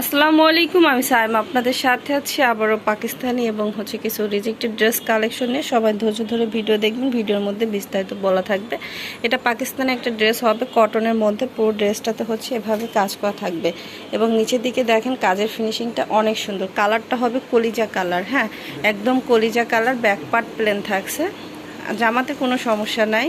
আসসালামু আলাইকুম, আমি সাইম। আপনাদের সাথে আছি আবারও পাকিস্তানি এবং হচ্ছে কিছু রিজেক্টেড ড্রেস কালেকশন নিয়ে। সবাই ধৈর্য ধরে ভিডিও দেখবেন, ভিডিওর মধ্যে বিস্তারিত বলা থাকবে। এটা পাকিস্তানে একটা ড্রেস হবে কটনের মধ্যে পুরো ড্রেসটাতে হচ্ছে এভাবে কাজ করা থাকবে। এবং নিচের দিকে দেখেন, কাজের ফিনিশিংটা অনেক সুন্দর। কালারটা হবে কলিজা কালার হ্যাঁ? একদম কলিজা কালার ব্যাক পার্ট প্লেন থাকছে। জামাতে কোনো সমস্যা নাই।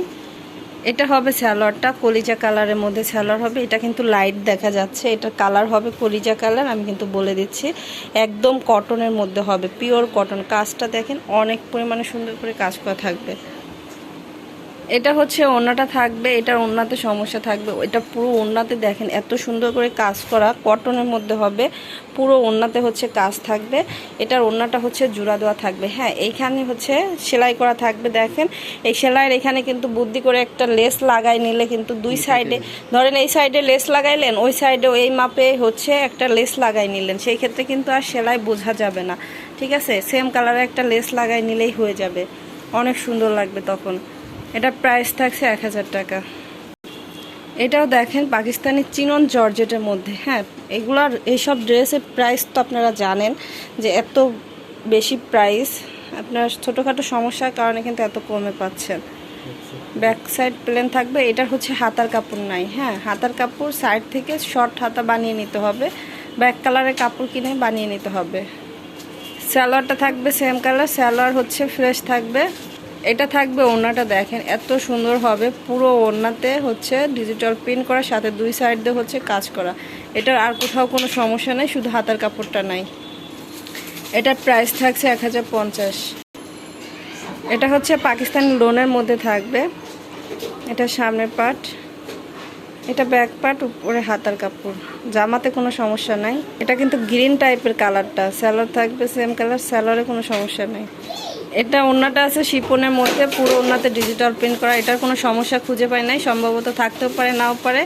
এটা হবে স্যালোয়ারটা, কলিজা কালারের মধ্যে স্যালোয়ার হবে। এটা কিন্তু লাইট দেখা যাচ্ছে। এটার কালার হবে কলিজা কালার, আমি কিন্তু বলে দিচ্ছি। একদম কটনের মধ্যে হবে পিওর কটন কাজটা দেখেন, অনেক পরিমাণে সুন্দর করে কাজ করা থাকবে। এটা হচ্ছে ওড়নাটা থাকবে এটার ওড়নাতে সমস্যা থাকবে। এটা পুরো ওড়নাতে দেখেন এত সুন্দর করে কাজ করা কটনের মধ্যে হবে পুরো ওড়নাতে হচ্ছে কাজ থাকবে। এটার ওড়নাটা হচ্ছে জোড়া দেওয়া থাকবে। হ্যাঁ এইখানে হচ্ছে সেলাই করা থাকবে দেখেন। এই সেলাইয়ের এখানে কিন্তু বুদ্ধি করে একটা লেস লাগাই নিলে কিন্তু দুই সাইডে ধরেন এই সাইডে লেস লাগাইলেন ওই সাইডেও এই মাপে হচ্ছে একটা লেস লাগাই নিলেন। সেই ক্ষেত্রে কিন্তু আর সেলাই বোঝা যাবে না। ঠিক আছে? সেম কালারে একটা লেস লাগাই নিলেই হয়ে যাবে। অনেক সুন্দর লাগবে তখন। এটা প্রাইস থাকছে এক হাজার টাকা। এটাও দেখেন পাকিস্তানি চিনন জর্জেটের মধ্যে। হ্যাঁ এগুলার এইসব ড্রেসের প্রাইস তো আপনারা জানেন যে এত বেশি প্রাইস আপনার ছোটোখাটো সমস্যার কারণে কিন্তু এত কমে পাচ্ছেন। ব্যাক সাইড প্লেন থাকবে এটা হচ্ছে হাতার কাপড় নাই। হ্যাঁ হাতার কাপড় সাইড থেকে শর্ট হাতা বানিয়ে নিতে হবে। ব্যাক কালারের কাপড় কিনে বানিয়ে নিতে হবে। স্যালোয়ারটা থাকবে সেম কালার স্যালোয়ার হচ্ছে ফ্রেশ থাকবে। এটা থাকবে ওড়নাটা দেখেন, এত সুন্দর হবে। পুরো ওড়নাতে হচ্ছে ডিজিটাল প্রিন্ট করা, সাথে দুই সাইড দিয়ে হচ্ছে কাজ করা। এটার আর কোথাও কোনো সমস্যা নেই, শুধু হাতার কাপড়টা নাই। এটার প্রাইস থাকছে এক হাজার পঞ্চাশ। এটা হচ্ছে পাকিস্তান লোনের মধ্যে থাকবে। এটা সামনের পার্ট এটা ব্যাক পার্ট উপরে হাতার কাপড়। জামাতে কোনো সমস্যা নাই। এটা কিন্তু গ্রিন টাইপের কালারটা স্যালোর থাকবে সেম কালার স্যালোরে কোনো সমস্যা নেই। এটা ওড়নাটা আছে শিপনের মধ্যে, পুরো ওড়নাতে ডিজিটাল প্রিন্ট করা। এটার কোনো সমস্যা খুঁজে পাই নাই, সম্ভবত থাকতেও পারে, নাও পারে।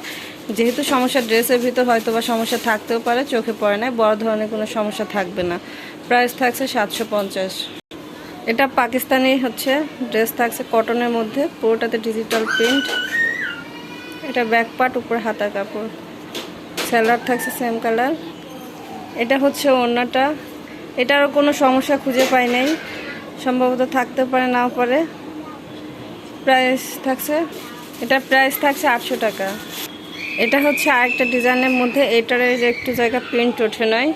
যেহেতু সমস্যা ড্রেসের ভিতর হয়তো বা সমস্যা থাকতেও পারে, চোখে পড়ে নাই, বড় ধরনের কোনো সমস্যা থাকবে না। প্রাইস থাকছে সাতশো পঞ্চাশ। এটা পাকিস্তানি হচ্ছে ড্রেস থাকছে কটনের মধ্যে, পুরোটাতে ডিজিটাল প্রিন্ট এটা ব্যাক পার্ট উপরে হাতা কাপড়। স্যালার থাকছে সেম কালার এটা হচ্ছে ওড়নাটা। এটারও কোনো সমস্যা খুঁজে পাই নাই। সম্ভবত থাকতে পারে, নাও পারে। প্রাইস থাকছে এটা প্রাইস থাকছে আটশো টাকা। এটা হচ্ছে আরেকটা ডিজাইনের মধ্যে, এটার একটু জায়গা প্রিন্ট ওঠে নয়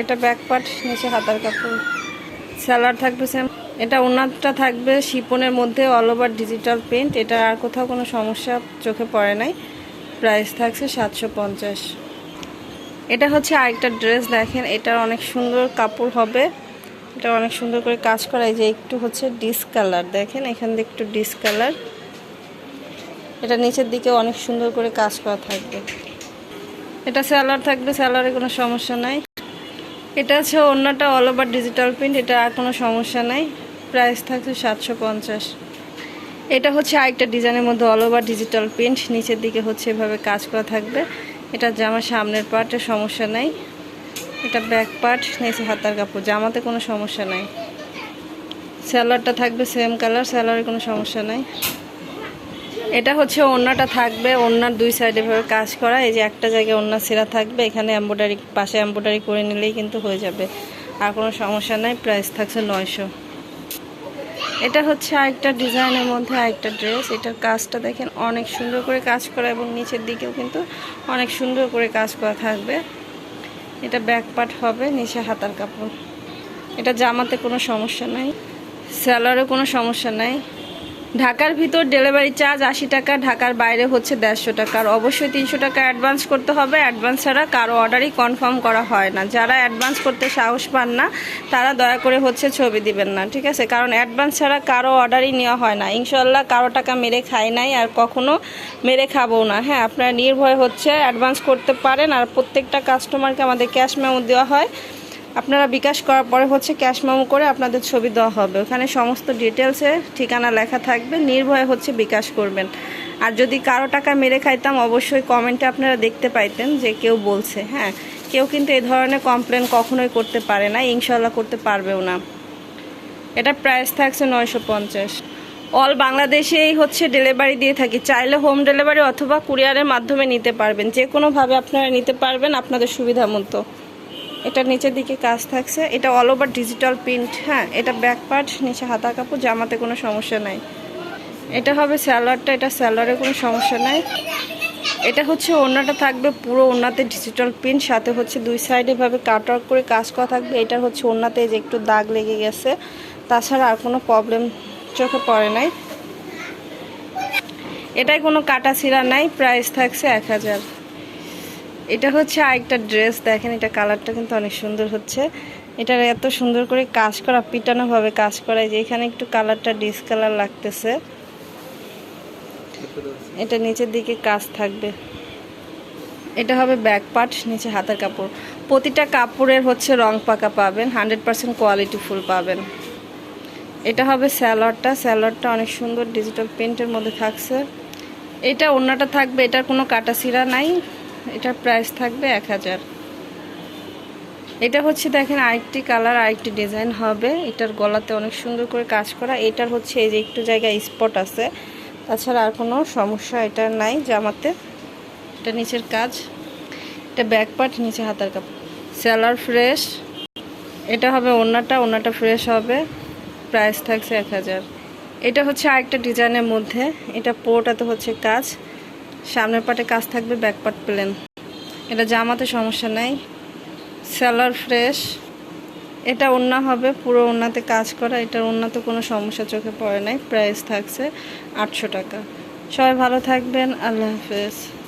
এটা ব্যাক পার্ট নিচে হাতার কাপড়। স্যালার থাকবে সেম এটা ওনারটা থাকবে শিপনের মধ্যে অল ওভার ডিজিটাল প্রিন্ট এটা আর কোথাও কোনো সমস্যা চোখে পড়ে নাই। প্রাইস থাকছে সাতশো পঞ্চাশ। এটা হচ্ছে আরেকটা ড্রেস, দেখেন, এটার অনেক সুন্দর কাপড় হবে। এটা অনেক সুন্দর করে কাজ করা যে একটু হচ্ছে ডিস কালার, দেখেন, এখান দিয়ে একটু ডিস কালার। এটা নিচের দিকে অনেক সুন্দর করে কাজ করা থাকবে। এটা স্যালার থাকবে স্যালারে কোনো সমস্যা নাই। এটা হচ্ছে অন্যটা অল ওভার ডিজিটাল প্রিন্ট এটা আর কোনো সমস্যা নাই। প্রাইস থাকছে সাতশো পঞ্চাশ। এটা হচ্ছে আরেকটা ডিজাইনের মধ্যে অল ওভার ডিজিটাল প্রিন্ট নিচের দিকে হচ্ছে এভাবে কাজ করা থাকবে। এটা জামার সামনের পার্টের সমস্যা নাই। এটা ব্যাক পার্ট নিচে হাতার কাপড়, জামাতে কোনো সমস্যা নাই। স্যালারটা থাকবে সেম কালার স্যালারে কোনো সমস্যা নাই। এটা হচ্ছে ওড়নাটা থাকবে ওড়নার দুই সাইডে ভাবে কাজ করা। এই যে একটা জায়গায় ওড়না সেরা থাকবে, এখানে এম্ব্রয়ডারি পাশে এম্ব্রয়ডারি করে নিলেই কিন্তু হয়ে যাবে। আর কোনো সমস্যা নাই প্রাইস থাকছে নয়শো। এটা হচ্ছে আরেকটা ডিজাইনের মধ্যে আরেকটা ড্রেস। এটার কাজটা দেখেন অনেক সুন্দর করে কাজ করা এবং নিচের দিকেও কিন্তু অনেক সুন্দর করে কাজ করা থাকবে। এটা ব্যাক পার্ট হবে, নিচে হাতার কাপড়। এটা জামাতে কোনো সমস্যা নাই স্যালারও কোনো সমস্যা নাই। ঢাকার ভিতর ডেলিভারি চার্জ আশি টাকা, ঢাকার বাইরে হচ্ছে দেড়শো টাকা। আর অবশ্যই তিনশো টাকা অ্যাডভান্স করতে হবে। অ্যাডভান্স ছাড়া কারও অর্ডারই কনফার্ম করা হয় না। যারা অ্যাডভান্স করতে সাহস পান না, তারা দয়া করে হচ্ছে ছবি দিবেন না, ঠিক আছে? কারণ অ্যাডভান্স ছাড়া কারও অর্ডারই নেওয়া হয় না। ইনশাল্লাহ কারও টাকা মেরে খাই নাই আর কখনো মেরে খাব না। হ্যাঁ আপনারা নির্ভয় হচ্ছে অ্যাডভান্স করতে পারেন। আর প্রত্যেকটা কাস্টমারকে আমাদের ক্যাশ মেমো দেওয়া হয়। আপনারা বিকাশ করার পরে হচ্ছে ক্যাশ মেমো করে আপনাদের ছবি দেওয়া হবে। ওখানে সমস্ত ডিটেলসে ঠিকানা লেখা থাকবে। নির্ভয়ে হচ্ছে বিকাশ করবেন। আর যদি কারও টাকা মেরে খাইতাম, অবশ্যই কমেন্টে আপনারা দেখতে পাইতেন যে কেউ বলছে হ্যাঁ। কেউ কিন্তু এই ধরনের কমপ্লেন কখনোই করতে পারে না ইনশাল্লাহ করতে পারবেও না। এটা প্রাইস থাকছে নয়শো পঞ্চাশ। অল বাংলাদেশেই হচ্ছে ডেলিভারি দিয়ে থাকি। চাইলে হোম ডেলিভারি অথবা কুরিয়ারের মাধ্যমে নিতে পারবেন। যে কোনোভাবে আপনারা নিতে পারবেন আপনাদের সুবিধা মতো এটা নিচের দিকে কাজ থাকছে। এটা অল ওভার ডিজিটাল প্রিন্ট হ্যাঁ? এটা ব্যাক পার্ট নিচে হাতা কাপড়, জামাতে কোনো সমস্যা নাই। এটা হবে স্যালোয়ারটা এটা স্যালোয়ারে কোনো সমস্যা নাই। এটা হচ্ছে ওড়নাটা থাকবে পুরো ওড়নাতে ডিজিটাল প্রিন্ট সাথে হচ্ছে দুই সাইডে ভাবে কাট আউট করে কাজ করা থাকবে। এটা হচ্ছে ওড়নাতে এই যে একটু দাগ লেগে গেছে। তাছাড়া আর কোনো প্রবলেম চোখে পড়ে নাই। এটাই কোনো কাটা ছিঁড়া নাই প্রাইস থাকছে এক হাজার। এটা হচ্ছে আরেকটা ড্রেস দেখেন এটা কালারটা কিন্তু অনেক সুন্দর হচ্ছে। এটার এত সুন্দর করে কাজ করা পিটানোভাবে কাজ করা যে এখানে একটু কালারটা ডিসকালার লাগতেছে। এটা নিচের দিকে কাজ থাকবে। এটা হবে ব্যাক পার্ট নিচে হাতের কাপড়। প্রতিটা কাপড়ের হচ্ছে রং পাকা পাবেন হান্ড্রেড পার্সেন্ট কোয়ালিটি ফুল পাবেন। এটা হবে স্যালোয়ারটা স্যালোয়ারটা অনেক সুন্দর ডিজিটাল প্রিন্টের মধ্যে থাকছে। এটা অন্যটা থাকবে, এটার কোনো কাটা ছিঁড়া নাই। এটার প্রাইস থাকবে এক হাজার। এটা হচ্ছে দেখেন আরেকটি কালার আরেকটি ডিজাইন হবে। এটার গলাতে অনেক সুন্দর করে কাজ করা। এটার হচ্ছে এই যে একটু জায়গায় স্পট আছে। তাছাড়া আর কোনো সমস্যা এটা নাই জামাতে। এটা নিচের কাজ। এটা ব্যাক পার্ট নিচে হাতার কাপড় স্যালার ফ্রেশ এটা হবে ওড়নাটা ওড়নাটা ফ্রেশ হবে। প্রাইস থাকছে এক হাজার। এটা হচ্ছে আরেকটা ডিজাইনের মধ্যে। এটা পোটাতে হচ্ছে কাজ। সামনের পাটে কাজ থাকবে ব্যাক পার্ট প্লেন এটা জামাতে সমস্যা নাই। স্যালার ফ্রেশ এটা ওড়না হবে, পুরো ওড়নাতে কাজ করা। এটার তো কোনো সমস্যা চোখে পড়ে নাই। প্রাইস থাকছে আটশো টাকা। সবাই ভালো থাকবেন। আল্লাহ হাফেজ।